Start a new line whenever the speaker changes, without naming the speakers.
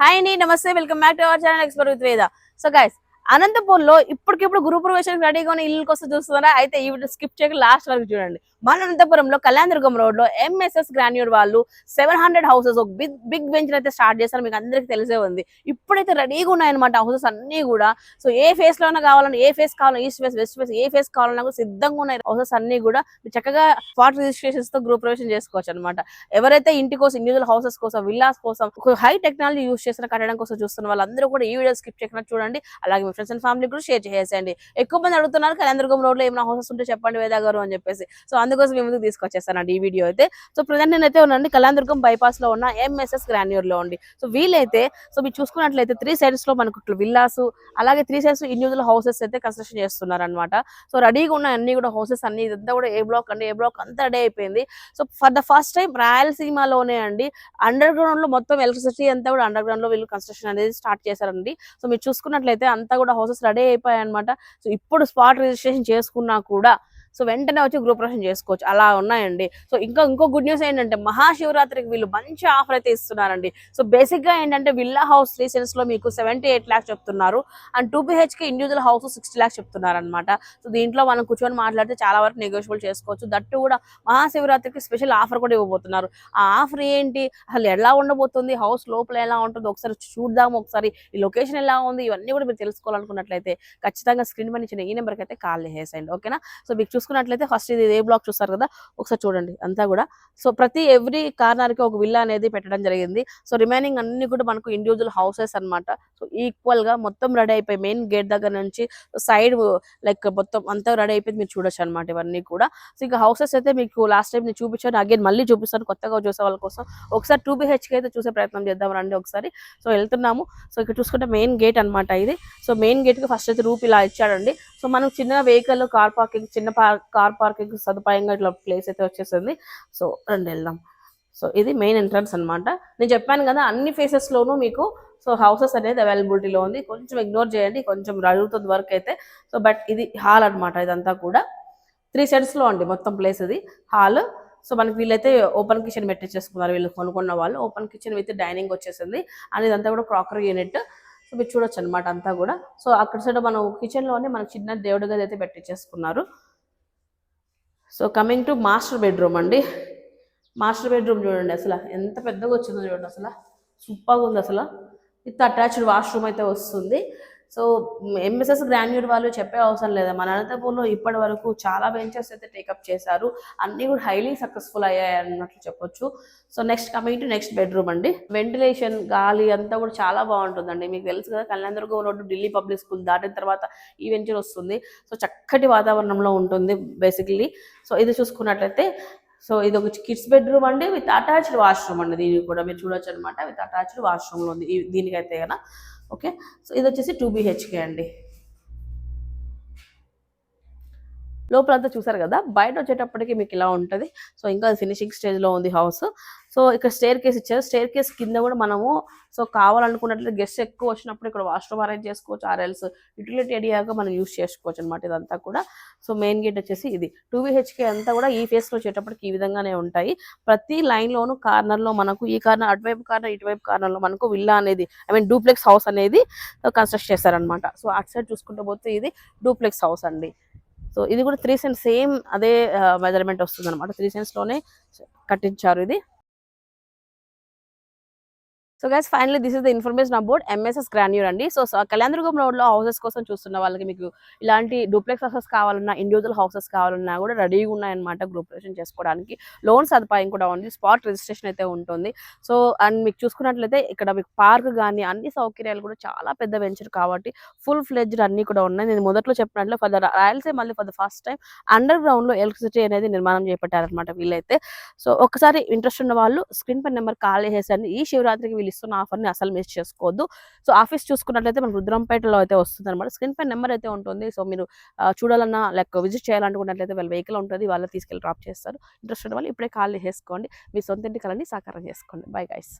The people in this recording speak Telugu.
హాయ్ అండి నమస్తే welcome back to our channel ఎక్స్పర్ with Veda so guys అనంతపూర్లో ఇప్పటికిప్పుడు గృహ ప్రవేశానికి రెడీగా ఉన్న ఇల్లు కోసం చూస్తున్నారా? అయితే ఈ వీడియో స్కిప్ చేయక లాస్ట్ వరకు చూడండి. మన అనంతపురంలో కళ్యాణదుర్గం రోడ్లో ఎంఎస్ఎస్ గ్రాన్యూర్ వాళ్ళు సెవెన్ హండ్రెడ్ హౌసెస్ ఒక బిగ్ బిగ్ వెంచర్ అయితే స్టార్ట్ చేశారు. మీకు అందరికీ తెలిసే ఉంది. ఇప్పుడైతే రెడీగా ఉన్నాయన్నమాట హౌసెస్ అన్ని కూడా. సో ఏ ఫేస్లోనే కావాలన్నా ఏ ఫేస్ కావాలన్నా ఈస్ట్ ఫేస్ వెస్ట్ ఫేస్ ఏ ఫేస్ కావాలన్నా కూడా సిద్ధంగా ఉన్నాయి హౌసెస్ అన్ని కూడా చక్కగా స్పాట్ రిజిస్ట్రేషన్స్తో గృహ ప్రవేశం చేసుకోవచ్చు అనమాట ఎవరైతే ఇంటి కోసం ఇండివిజువల్ హౌసెస్ కోసం విల్లాస్ కోసం హై టెక్నాలజీ యూస్ చేసిన కట్టడం కోసం చూస్తున్న వాళ్ళందరూ కూడా ఈ వీడియో స్కిప్ చేయకుండా చూడండి. అలాగే మీ ఫ్రెండ్స్ అండ్ ఫ్యామిలీ కూడా షేర్ చేసేయండి. ఎక్కువ మంది అడుగుతున్నారు కళ్యాణదుర్గం రోడ్లో ఏమైనా హౌసెస్ ఉంటే చెప్పండి వేదా గారు అని చెప్పేసి. సో అందుకోసం మీ ముందుకు తీసుకొచ్చేస్తానండి ఈ వీడియో అయితే. సో ప్రజెంట్ నేనైతే ఉన్నాను కళాందుర్గం బైపాస్లో ఉన్న ఎంఎస్ఎస్ గ్రాన్యూర్లో ఉండి. సో వీలైతే సో మీరు చూసుకున్నట్లయితే త్రీ సైడ్స్లో మనకు విల్లాస్ అలాగే త్రీ సైడ్స్ ఇండివిజువల్ హౌసెస్ అయితే కన్స్ట్రక్షన్ చేస్తున్నారు అనమాట సో రెడీగా ఉన్న అన్ని కూడా హౌసెస్ అన్ని ఇదంతా కూడా ఏ బ్లాక్ అండి ఏ బ్లాక్ అంతా రెడీ అయిపోయింది. So for the first time రాయలసీమలోనే అండి అండర్ గ్రౌండ్లో మొత్తం ఎలక్ట్రిసిటీ అంతా కూడా అండర్ గ్రౌండ్లో వీళ్ళు కన్స్ట్రక్షన్ అనేది స్టార్ట్ చేశారండి. సో మీరు చూసుకున్నట్లయితే అంతా కూడా హౌసెస్ రెడీ అయిపోయాయి అనమాట సో ఇప్పుడు స్పాట్ రిజిస్ట్రేషన్ చేసుకున్నా కూడా సో వెంటనే వచ్చి గ్రూప్ ప్రవేశం చేసుకోవచ్చు. అలా ఉన్నాయండి. సో ఇంకా ఇంకో గుడ్ న్యూస్ ఏంటంటే మహాశివరాత్రికి వీళ్ళు మంచి ఆఫర్ అయితే ఇస్తున్నారండి. సో బేసిక్గా ఏంటంటే విల్లా హౌస్ త్రీ సెన్స్లో మీకు సెవెంటీ ఎయిట్ ల్యాక్స్ చెప్తున్నారు and two BHK individual house sixty lakhs చెప్తున్నారు అనమాట సో దీంట్లో మనం కూర్చొని మాట్లాడితే చాలా వరకు నెగోషియబుల్ చేసుకోవచ్చు. దట్టు కూడా మహాశివరాత్రికి స్పెషల్ ఆఫర్ కూడా ఇవ్వబోతున్నారు. ఆ ఆఫర్ ఏంటి? అసలు ఎలా ఉండబోతుంది? హౌస్ లోపల ఎలా ఉంటుందో ఒకసారి చూద్దాము. ఒకసారి ఈ లొకేషన్ ఎలా ఉంది? ఇవన్నీ కూడా మీరు తెలుసుకోవాలనుకున్నట్లయితే ఖచ్చితంగా స్క్రీన్ పని ఇచ్చిన ఈ నెంబర్కి అయితే కాల్ చేసేయండి. ఓకేనా సో మీకు చూసుకున్నట్లయితే ఫస్ట్ ఇది ఏ బ్లాక్ చూస్తారు కదా ఒకసారి చూడండి అంతా కూడా. సో ప్రతి ఎవ్రీ కార్నర్కి ఒక విల్లా అనేది పెట్టడం జరిగింది. సో రిమైనింగ్ అన్ని కూడా మనకు ఇండివిజువల్ హౌసెస్ అన్నమాట. సో ఈక్వల్గా మొత్తం రెడీ అయిపోయి మెయిన్ గేట్ దగ్గర నుంచి సైడ్ లైక్ మొత్తం అంతా రెడీ అయిపోయింది మీరు చూడొచ్చు అనమాట ఇవన్నీ కూడా. సో ఇంకా హౌసెస్ అయితే మీకు లాస్ట్ టైం నేను చూపించాను. అగైన్ మళ్ళీ చూపిస్తాను కొత్తగా చూసే వాళ్ళ కోసం. ఒకసారి టూ బిహెచ్కి అయితే చూసే ప్రయత్నం చేద్దాం రండి ఒకసారి. సో వెళ్తున్నాము. సో ఇక్కడ చూసుకుంటే మెయిన్ గేట్ అన్నమాట ఇది. సో మెయిన్ గేట్కి ఫస్ట్ అయితే రూప్ ఇలా ఇచ్చాడండి. సో మనం చిన్న వెహికల్ కార్ పార్కింగ్ చిన్న కార్ పార్కింగ్ సదుపాయంగా ఇట్లా ప్లేస్ అయితే వచ్చేసింది. సో రండి వెళ్దాం. సో ఇది మెయిన్ ఎంట్రన్స్ అన్నమాట. నేను చెప్పాను కదా అన్ని ఫేసెస్ లోనూ మీకు సో హౌసెస్ అనేది అవైలబిలిటీలో ఉంది. కొంచెం ఇగ్నోర్ చేయండి కొంచెం అడుగుతుంది వర్క్ అయితే. సో బట్ ఇది హాల్ అన్నమాట ఇదంతా కూడా. త్రీ సెట్స్లో అండి మొత్తం ప్లేస్ ఇది. హాల్ సో మనకి వీళ్ళైతే ఓపెన్ కిచెన్ పెట్టించేసుకున్నారు. వీళ్ళు కొనుక్కున్న వాళ్ళు. ఓపెన్ కిచెన్ విత్ డైనింగ్ వచ్చేసింది. అండ్ ఇదంతా కూడా క్రాకరీ యూనిట్ సో మీరు చూడొచ్చు అనమాట అంతా కూడా. సో అక్కడ సైడ్ మనం కిచెన్లోనే మనం చిన్న దేవుడి గది అయితే పెట్టించేసుకున్నారు so coming to master bedroom అండి. మాస్టర్ బెడ్రూమ్ చూడండి అసలు. ఎంత పెద్దగా వచ్చిందో చూడండి అసలు. సూపర్గా ఉంది అసలు. విత్ అటాచ్డ్ వాష్రూమ్ అయితే వస్తుంది. సో ఎంఎస్ఎస్ గ్రాన్యూర్ వాళ్ళు చెప్పే అవసరం లేదు. మన అనంతపూర్లో ఇప్పటి వరకు చాలా వెంచర్స్ అయితే టేకప్ చేశారు. అన్నీ కూడా హైలీ సక్సెస్ఫుల్ అయ్యాయి అన్నట్లు చెప్పొచ్చు. So next coming to next bedroom అండి. వెంటిలేషన్ గాలి అంతా కూడా చాలా బాగుంటుందండి. మీకు తెలుసు కదా Kalyanadurgam road Delhi public school దాటిన తర్వాత ఈ వెంచర్ వస్తుంది. సో చక్కటి వాతావరణంలో ఉంటుంది బేసిక్లీ సో ఇది చూసుకున్నట్లయితే సో ఇది ఒక కిడ్స్ బెడ్రూమ్ అండి విత్ అటాచ్డ్ వాష్రూమ్ అండి. దీనికి కూడా మీరు చూడొచ్చు అనమాట విత్ అటాచ్డ్ వాష్రూమ్లో ఉంది. దీనికైతే కదా ఓకే. సో ఇది వచ్చేసి టూ బీహెచ్కే అండి. లోపలంతా చూసారు కదా? బయట వచ్చేటప్పటికి మీకు ఇలా ఉంటుంది. సో ఇంకా ఫినిషింగ్ స్టేజ్లో ఉంది హౌస్ సో ఇక్కడ స్టేర్ కేస్ ఇచ్చారు. స్టేర్ కేస్ కింద కూడా మనము సో కావాలనుకున్నట్లయితే గెస్ట్ ఎక్కువ వచ్చినప్పుడు ఇక్కడ వాష్రూమ్ అరేంజ్ చేసుకోవచ్చు. ఆర్ఎల్స్ యూటిలిటీ ఏరియాగా మనం యూస్ చేసుకోవచ్చు అనమాట ఇదంతా కూడా. సో మెయిన్ గేట్ వచ్చేసి ఇది. టూ బిహెచ్కే అంతా కూడా ఈ ఫేస్లో వచ్చేటప్పటికి ఈ విధంగానే ఉంటాయి. ప్రతి లైన్లోను కార్నర్లో మనకు ఈ కార్నర్ అటువైపు కార్నర్ ఇటువైపు కార్నర్లో మనకు విల్లా అనేది ఐ మీన్ డూప్లెక్స్ హౌస్ అనేది uh, కన్స్ట్రక్ట్ చేశారనమాట సో అటు సైడ్ చూసుకుంటూ పోతే ఇది డూప్లెక్స్ హౌస్ అండి. సో ఇది కూడా త్రీ సెన్స్ సేమ్ అదే మెజర్మెంట్ వస్తుంది అనమాట త్రీ లోనే కట్టించారు ఇది. So guys finally this is the information about MSS Grandeur అండి. సో కళ్యాణదుర్గం రోడ్లో హౌసెస్ కోసం చూస్తున్న వాళ్ళకి మీకు ఇలాంటి డూప్లెక్స్ హౌసెస్ కావాలన్నా ఇండివిజువల్ హౌసెస్ కావాలన్నా కూడా రెడీగా ఉన్నాయన్నమాట గ్రూప్ రిజిస్ట్రేషన్ చేసుకోవడానికి. లోన్ సదుపాయం కూడా ఉంది స్పాట్ రిజిస్ట్రేషన్ అయితే ఉంటుంది. సో అండ్ మీకు చూసుకున్నట్లయితే ఇక్కడ మీకు పార్క్ కానీ అన్ని సౌకర్యాలు కూడా చాలా పెద్ద వెంచర్ కాబట్టి ఫుల్ ఫ్లెడ్జ్డ్ అన్ని కూడా ఉన్నాయి. నేను మొదట్లో చెప్పినట్లు ఫర్ ద రాయలసీమ మళ్ళీ for the first time under గ్రౌండ్లో ఎలక్ట్రిసిటీ అనేది నిర్మాణం చేపట్టారనమాట వీళ్ళైతే. సో ఒకసారి ఇంట్రెస్ట్ ఉన్న వాళ్ళు స్క్రీన్ పై నెంబర్ కాల్ చేసేసండి ఈ శివరాత్రికి వీళ్ళు ఇస్తున్న ఆఫర్ని అసలు మిస్ చేసుకోవద్దు. సో ఆఫీస్ చూసుకున్నట్లయితే మనకు రుద్రంపేటలో అయితే వస్తుంది అనమాట స్క్రీన్ పై నెంబర్ అయితే ఉంటుంది. సో మీరు చూడాలన్నా లైక్ విజిట్ చేయాలనుకున్నట్లయితే వాళ్ళ వెహికల్ ఉంటుంది. వాళ్ళు తీసుకెళ్ళి డ్రాప్ చేస్తారు. ఇంట్రెస్ట్ ఉన్న వాళ్ళు ఇప్పుడే కాల్ చేసుకోండి మీ సొంత ఇంటి కలని సాకారం చేసుకోండి. Bye guys